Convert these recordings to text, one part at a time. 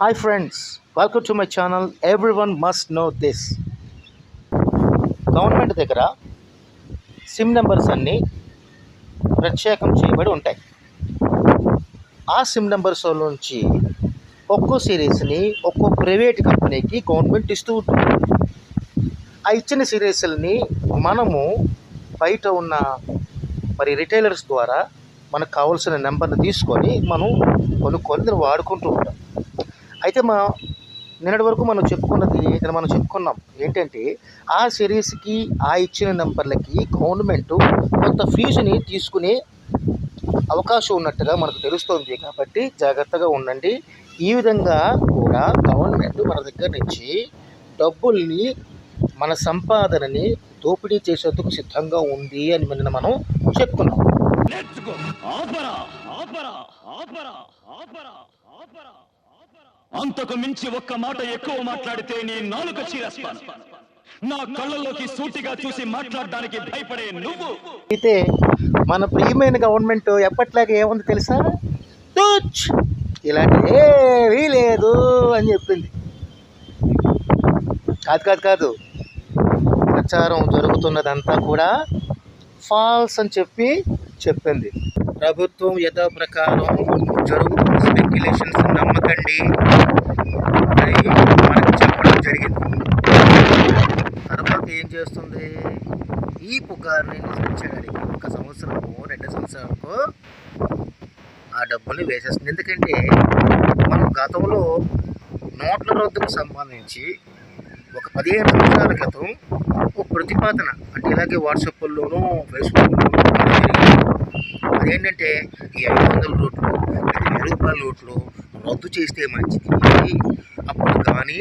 Hi friends welcome to my channel every one must know this government దగ్గర SIM numbers అన్నీ ప్రత్యేకం చేయబడి ఉంటాయి. ఆ సిమ్ నెంబర్స్ నుంచి ఒక్కో సిరీస్ని ఒక్కో ప్రైవేట్ కంపెనీకి గవర్నమెంట్ ఇస్తూ ఉంటుంది. ఆ ఇచ్చిన సిరీస్ని మనము బయట ఉన్న మరి రిటైలర్స్ ద్వారా మనకు కావాల్సిన నెంబర్ని తీసుకొని మనం కొనుక్కొని వాడుకుంటూ ఉంటాం. అయితే మా నిన్నటి వరకు మనం చెప్పుకున్నది ఇక్కడ మనం చెప్పుకున్నాం ఏంటంటే ఆ సిరీస్కి ఆ ఇచ్చిన నెంబర్లకి గవర్నమెంట్ కొంత ఫీజుని తీసుకునే అవకాశం ఉన్నట్టుగా మనకు తెలుస్తుంది. కాబట్టి జాగ్రత్తగా ఉండండి. ఈ విధంగా కూడా గవర్నమెంట్ మన దగ్గర నుంచి డబ్బుల్ని మన సంపాదనని దోపిడీ చేసేందుకు సిద్ధంగా ఉంది అని నిన్న మనం చెప్పుకున్నాం. అంతకు మించి ఒక్క మాట ఎక్కువ మాట్లాడితే నీ నాలుక చీరేస్తాను. నా కళ్ళల్లోకి సూటిగా చూసి మాట్లాడడానికి భయపడే నువ్వు. అయితే మన ప్రియమైన గవర్నమెంట్ ఎప్పట్లాగే ఏముంది తెలుసా? టూచ్ ఇలాంటి ఏవీ లేదు అని చెప్పింది. కాదు కాదు కాదు. ప్రచారం జరుగుతున్నదంతా కూడా ఫాల్స్ అని చెప్పి చెప్పింది. ప్రభుత్వం యథాప్రకారం జరుగుతున్న స్పెక్యులేషన్స్ నమ్మకండి. అని మనకు చెప్పడం జరిగింది. తర్వాత ఏం చేస్తుంది? ఈ పుకార్ని నిజం ఒక సంవత్సరము రెండు సంవత్సరాలకు ఆ డబ్బుని వేసేస్తుంది. ఎందుకంటే మనం గతంలో నోట్ల రద్దుకు సంబంధించి ఒక పదిహేను సంవత్సరాల క్రితం ఒక ప్రతిపాదన. అంటే ఇలాగే వాట్సాప్లోనూ ఫేస్బుక్లోనూ అదేంటంటే ఈ ఐదు వందల రోడ్లు ఐదు రూపాయల రోడ్లు రద్దు చేస్తే మంచిది. అప్పుడు కానీ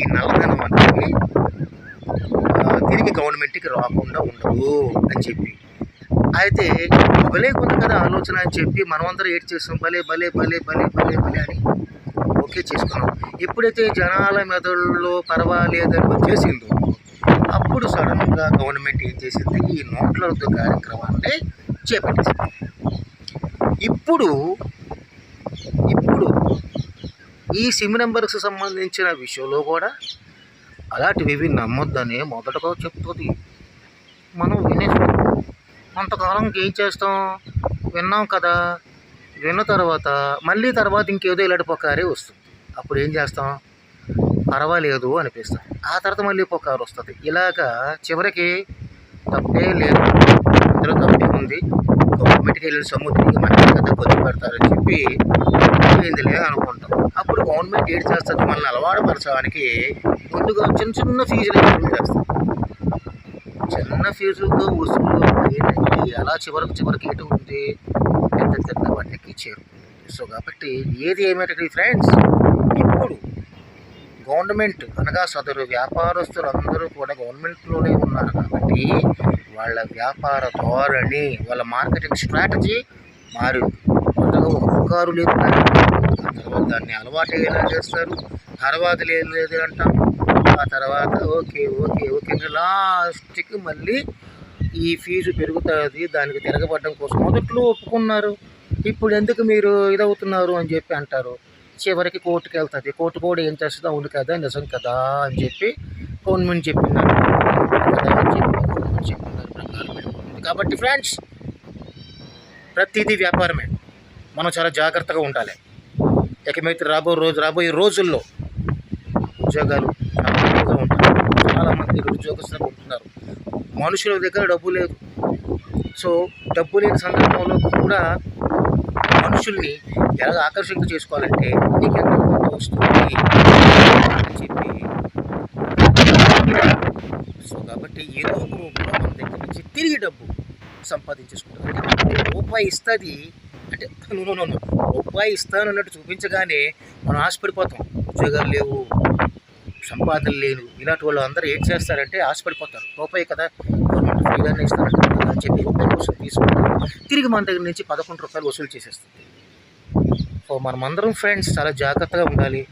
ఈ నల్లధనం అనేది తిరిగి గవర్నమెంట్కి రాకుండా ఉండదు అని చెప్పి. అయితే భలే కొంత కదా ఆలోచన అని చెప్పి మనమందరం ఏడ్ చేస్తాం భలే భలే భలే భలే భలే భలే అని ఓకే చేసుకున్నాం. ఎప్పుడైతే జనాల మెదడులో పర్వాలేదని వచ్చేసిందో ఇప్పుడు సడన్గా గవర్నమెంట్ ఏం చేసింది? ఈ నోట్ల రద్దు కార్యక్రమాన్ని చేపట్టింది ఇప్పుడు ఇప్పుడు ఈ సిమ్ నెంబర్కి సంబంధించిన విషయంలో కూడా అలాంటివి నమ్మొద్దని మొదటగా చెప్తుంది. మనం వినేస్తాం కొంతకాలంకి ఏం చేస్తాం? విన్నాం కదా. విన్న తర్వాత మళ్ళీ తర్వాత ఇంకేదో ఇలాంటి పొకారే వస్తుంది. అప్పుడు ఏం చేస్తాం? పర్వాలేదు అనిపిస్తుంది. ఆ తర్వాత మళ్ళీ పొకారు వస్తుంది. ఇలాగా చివరికి తప్పే లేదు. ఇందులో తప్పే ఉంది. గవర్నమెంట్కి వెళ్ళిన సొమ్ము తిరిగి మనకి కదా ఖర్చు పెడతారని చెప్పి ఏందిలే అనుకుంటాం. అప్పుడు గవర్నమెంట్ ఏం చేస్తుంది? మనల్ని అలవాటు పరచడానికి ముందుగా చిన్న చిన్న ఫీజులు చేస్తాం చేస్తారు. చిన్న ఫీజులతో వసూలు ఏంటంటే అలా చివరికి చివరికి ఎటు ఉంది? పెద్ద పెద్ద వాటికి చేరు సో కాబట్టి ఏది ఏమైనా ఫ్రెండ్స్ గవర్నమెంట్ అనగా సదరు వ్యాపారస్తులందరూ కూడా గవర్నమెంట్లోనే ఉన్నారు కాబట్టి వాళ్ళ వ్యాపార ధోరణి వాళ్ళ మార్కెటింగ్ స్ట్రాటజీ మారింది కొత్తగా ఒక పుకారు లేదు తర్వాత దాన్ని అలవాటు ఎలా చేస్తారు తర్వాత లేదు లేదు అంటాం. ఆ తర్వాత ఓకే ఓకే ఓకే లాస్ట్కి మళ్ళీ ఈ ఫీజు పెరుగుతుంది దానికి తిరగబడడం కోసం మొదట్లో ఒప్పుకున్నారు. ఇప్పుడు ఎందుకు మీరు ఇదవుతున్నారు అని చెప్పి అంటారు. చివరికి కోర్టుకి వెళ్తుంది కోర్టు కూడా ఏం చేస్తుంది అవును కదా నిజం కదా అని చెప్పి గవర్నమెంట్ చెప్పింది కదా అని చెప్పి గవర్నమెంట్ చెప్పిన దాని ప్రకారం కాబట్టి ఫ్రెండ్స్ ప్రతిదీ వ్యాపారమే. మనం చాలా జాగ్రత్తగా ఉండాలి. ఇకమైతే రాబో రోజు రాబోయే రోజుల్లో ఉద్యోగాలు చాలా ఉంటాయి. చాలామంది ఉద్యోగస్తులకు ఉంటున్నారు. మనుషుల దగ్గర డబ్బు లేదు. సో డబ్బు లేని సందర్భంలో కూడా మనుషుల్ని ఎలా ఆకర్షింప చేసుకోవాలంటే నీకు ఎంత కొంత వస్తుంది అని చెప్పి. సో కాబట్టి ఏదో ఒక రూపంలో మన దగ్గర నుంచి తిరిగి డబ్బు సంపాదించేసుకుంటుంది రూపాయి ఇస్తుంది అంటే నూనె నో రూపాయి ఇస్తాను అన్నట్టు చూపించగానే మనం ఆశపడిపోతాం. ఉద్యోగాలు లేవు సంపాదన లేవు ఇలాంటి వాళ్ళు అందరూ ఏం చేస్తారంటే ఆశపడిపోతారు. రూపాయి కదా గవర్నమెంట్ ఫ్రీగానే ఇస్తారంట అని చెప్పి రూపాయలు వసూలు తీసుకుంటారు తిరిగి మన దగ్గర నుంచి పదకొండు రూపాయలు వసూలు చేసేస్తుంది. సో మనమందరం ఫ్రెండ్స్ చాలా జాగ్రత్తగా ఉండాలి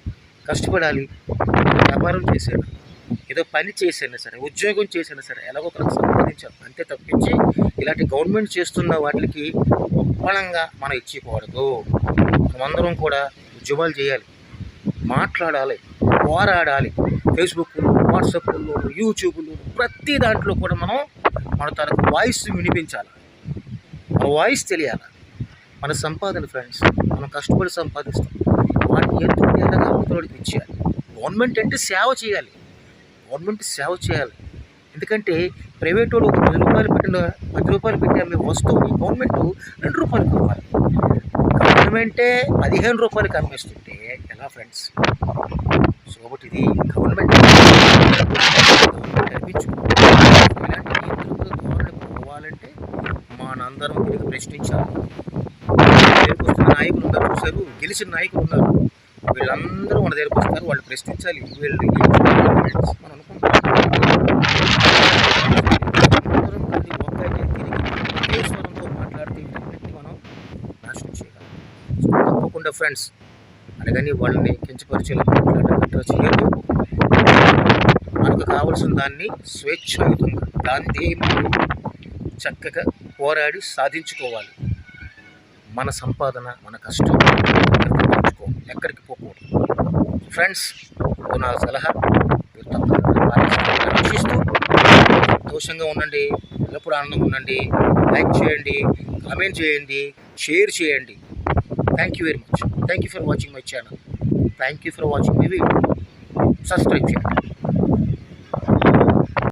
కష్టపడాలి వ్యాపారం చేసేది ఏదో పని చేసైనా సరే ఉద్యోగం చేసైనా సరే ఎలాగో ఒకరికి సంపాదించాలి. అంతే తప్పించి ఇలాంటి గవర్నమెంట్ చేస్తున్న వాటికి ఒప్పళంగా మనం ఇచ్చిపోవడదు మనమందరం కూడా ఉద్యమాలు చేయాలి మాట్లాడాలి పోరాడాలి. ఫేస్బుక్లో వాట్సాప్లో యూట్యూబ్లో ప్రతి దాంట్లో కూడా మనం మన తనకు వాయిస్ వినిపించాలి? మన వాయిస్ తెలియాలి? మన సంపాదన ఫ్రెండ్స్ మనం కష్టపడి సంపాదిస్తాం. వాటిని ఎంతో తేడాగా అవతలకి ఇచ్చేయాలి. గవర్నమెంట్ అంటే సేవ చేయాలి. గవర్నమెంట్ సేవ చేయాలి. ఎందుకంటే ప్రైవేట్ వాళ్ళు ఒక పది రూపాయలు పెట్టిన పది రూపాయలు పెట్టి అమ్మే వస్తువుని గవర్నమెంట్ రెండు రూపాయలకి ఇవ్వాలి. గవర్నమెంటే పదిహేను రూపాయలకి అమ్మేస్తుంటే ఎలా ఫ్రెండ్స్ సో కాబట్టి ఇది గవర్నమెంట్ నడిపించు ఇలాంటి నియంత్రణలు ధోరణి పోవాలంటే మనందరం తిరిగి ప్రశ్నించాలి దగ్గరికి వస్తున్న నాయకులు ఉన్నారు తెలిసిన నాయకులు ఉన్నారు. వీళ్ళందరూ మన దగ్గరకు వస్తారు. వాళ్ళు ప్రశ్నించాలి. వీళ్ళు మనం అనుకుంటాం మాట్లాడితే మనం నాశనం చేయగలం. సో తప్పకుండా ఫ్రెండ్స్ అనగానే వాళ్ళని కించపరిచేలా మనకు కావలసిన దాన్ని స్వేచ్ఛాయుతంగా దాన్ని చక్కగా పోరాడి సాధించుకోవాలి. మన సంపాదన మన కష్టం ఎక్కడికి ఎక్కడికి పోకూడదు. ఫ్రెండ్స్ నా సలహా. మీరు దోషంగా సంతోషంగా ఉండండి. ఎల్లప్పుడూ ఆనందంగా ఉండండి. లైక్ చేయండి. కామెంట్ చేయండి. షేర్ చేయండి. Thank you very much thank you for watching my channel thank you for watching my video subscribe చేయండి.